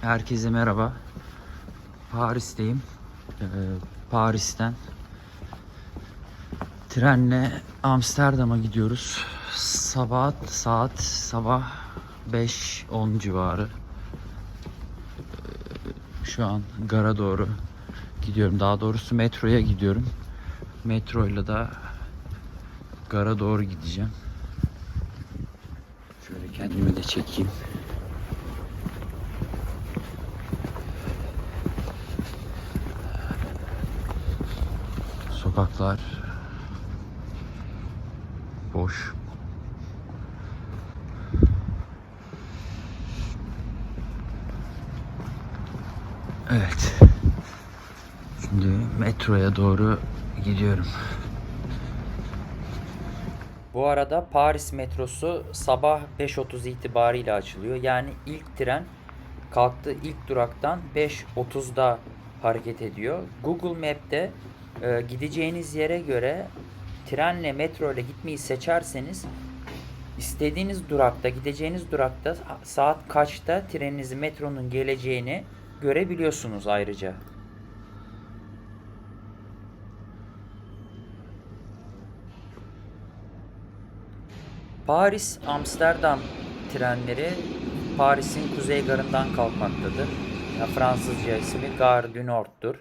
Herkese merhaba. Paris'teyim. Ee, Paris'ten trenle Amsterdam'a gidiyoruz. Sabah saat sabah 5-10 civarı. Ee, Şu an gara doğru gidiyorum. Daha doğrusu metroya gidiyorum. Metroyla da gara doğru gideceğim. Şöyle kendimi de çekeyim. Sokaklar boş. Evet. Şimdi metroya doğru gidiyorum. Bu arada Paris metrosu sabah 5.30 itibariyle açılıyor. Yani ilk tren kalktığı ilk duraktan 5.30'da hareket ediyor. Google Map'te e, gideceğiniz yere göre trenle metro ile gitmeyi seçerseniz istediğiniz durakta gideceğiniz durakta saat kaçta treninizin metronun geleceğini görebiliyorsunuz ayrıca. Paris Amsterdam trenleri Paris'in kuzey garından kalkmaktadır. Ya Fransızca ismi Gare du Nord'dur.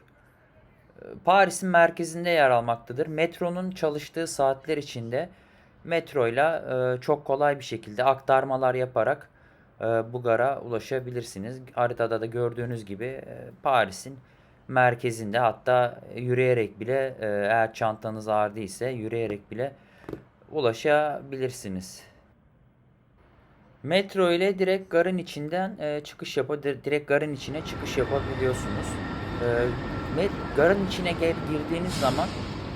Paris'in merkezinde yer almaktadır. Metronun çalıştığı saatler içinde metroyla e, çok kolay bir şekilde aktarmalar yaparak e, bu gara ulaşabilirsiniz. Haritada da gördüğünüz gibi e, Paris'in merkezinde hatta yürüyerek bile e, eğer çantanız ağır değilse yürüyerek bile ulaşabilirsiniz. Metro ile direkt garın içinden e, çıkış yapa direkt garın içine çıkış yapabiliyorsunuz. E, met- garın içine girdiğiniz zaman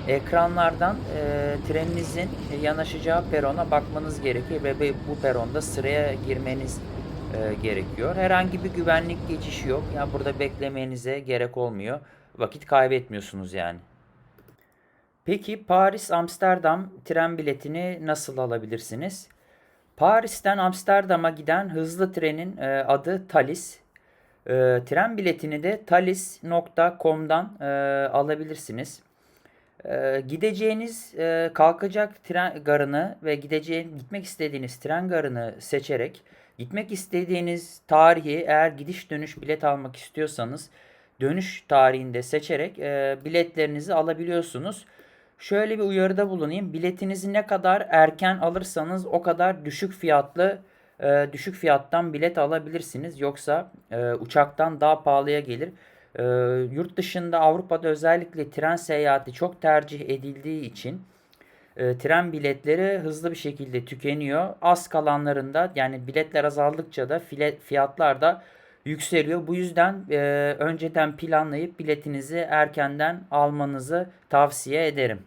ekranlardan e, treninizin yanaşacağı perona bakmanız gerekiyor ve bu peronda sıraya girmeniz e, gerekiyor. Herhangi bir güvenlik geçişi yok. Yani burada beklemenize gerek olmuyor. Vakit kaybetmiyorsunuz yani. Peki Paris Amsterdam tren biletini nasıl alabilirsiniz? Paris'ten Amsterdam'a giden hızlı trenin e, adı Thalys. E, tren biletini de thalys.com'dan e, alabilirsiniz. E, gideceğiniz e, kalkacak tren garını ve gideceğin gitmek istediğiniz tren garını seçerek gitmek istediğiniz tarihi eğer gidiş dönüş bilet almak istiyorsanız dönüş tarihinde seçerek e, biletlerinizi alabiliyorsunuz. Şöyle bir uyarıda bulunayım. Biletinizi ne kadar erken alırsanız o kadar düşük fiyatlı e, düşük fiyattan bilet alabilirsiniz. Yoksa e, uçaktan daha pahalıya gelir. E, yurt dışında Avrupa'da özellikle tren seyahati çok tercih edildiği için e, tren biletleri hızlı bir şekilde tükeniyor. Az kalanlarında yani biletler azaldıkça da file- fiyatlar da yükseliyor. Bu yüzden e, önceden planlayıp biletinizi erkenden almanızı tavsiye ederim.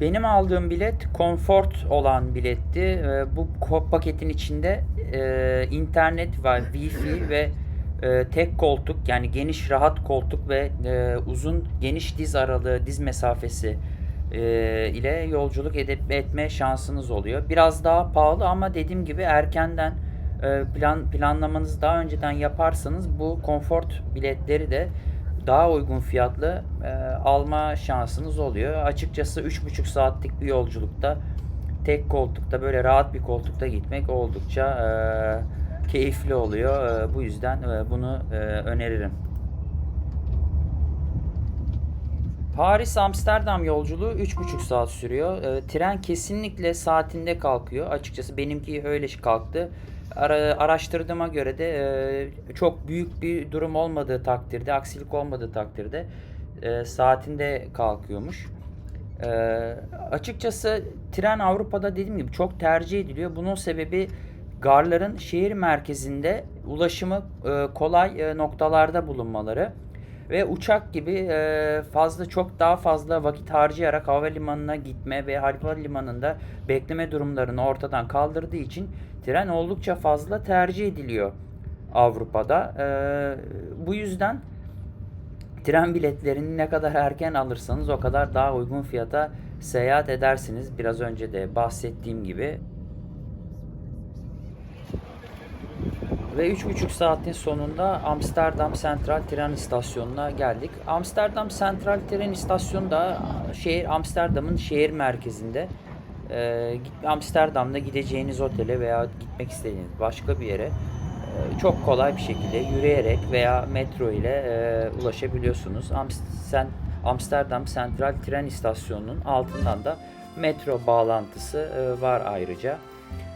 Benim aldığım bilet Comfort olan biletti. E, bu paketin içinde e, internet var, wifi ve e, tek koltuk yani geniş rahat koltuk ve e, uzun geniş diz aralığı diz mesafesi ile yolculuk edip etme şansınız oluyor. Biraz daha pahalı ama dediğim gibi erkenden plan planlamanızı daha önceden yaparsanız bu konfort biletleri de daha uygun fiyatlı e, alma şansınız oluyor. Açıkçası 3,5 saatlik bir yolculukta tek koltukta böyle rahat bir koltukta gitmek oldukça e, keyifli oluyor. E, bu yüzden e, bunu e, öneririm. Paris Amsterdam yolculuğu 3,5 saat sürüyor. E, tren kesinlikle saatinde kalkıyor. Açıkçası benimki öyle kalktı. Ara, araştırdığıma göre de e, çok büyük bir durum olmadığı takdirde, aksilik olmadığı takdirde e, saatinde kalkıyormuş. E, açıkçası tren Avrupa'da dediğim gibi çok tercih ediliyor. Bunun sebebi garların şehir merkezinde ulaşımı kolay noktalarda bulunmaları ve uçak gibi e, fazla çok daha fazla vakit harcayarak havalimanına gitme ve havalimanında bekleme durumlarını ortadan kaldırdığı için tren oldukça fazla tercih ediliyor Avrupa'da. E, bu yüzden tren biletlerini ne kadar erken alırsanız o kadar daha uygun fiyata seyahat edersiniz. Biraz önce de bahsettiğim gibi Ve 3,5 saatin sonunda Amsterdam Central tren istasyonuna geldik. Amsterdam Central tren istasyonu da şehir Amsterdam'ın şehir merkezinde. Ee, Amsterdam'da gideceğiniz otele veya gitmek istediğiniz başka bir yere e, çok kolay bir şekilde yürüyerek veya metro ile e, ulaşabiliyorsunuz. Amst- Amsterdam Central tren istasyonunun altından da metro bağlantısı e, var ayrıca.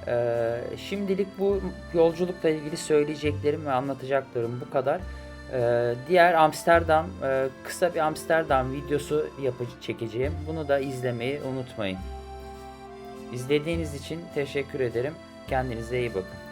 Ee, şimdilik bu yolculukla ilgili söyleyeceklerim ve anlatacaklarım bu kadar. Ee, diğer Amsterdam, e, kısa bir Amsterdam videosu yapıcı çekeceğim. Bunu da izlemeyi unutmayın. İzlediğiniz için teşekkür ederim. Kendinize iyi bakın.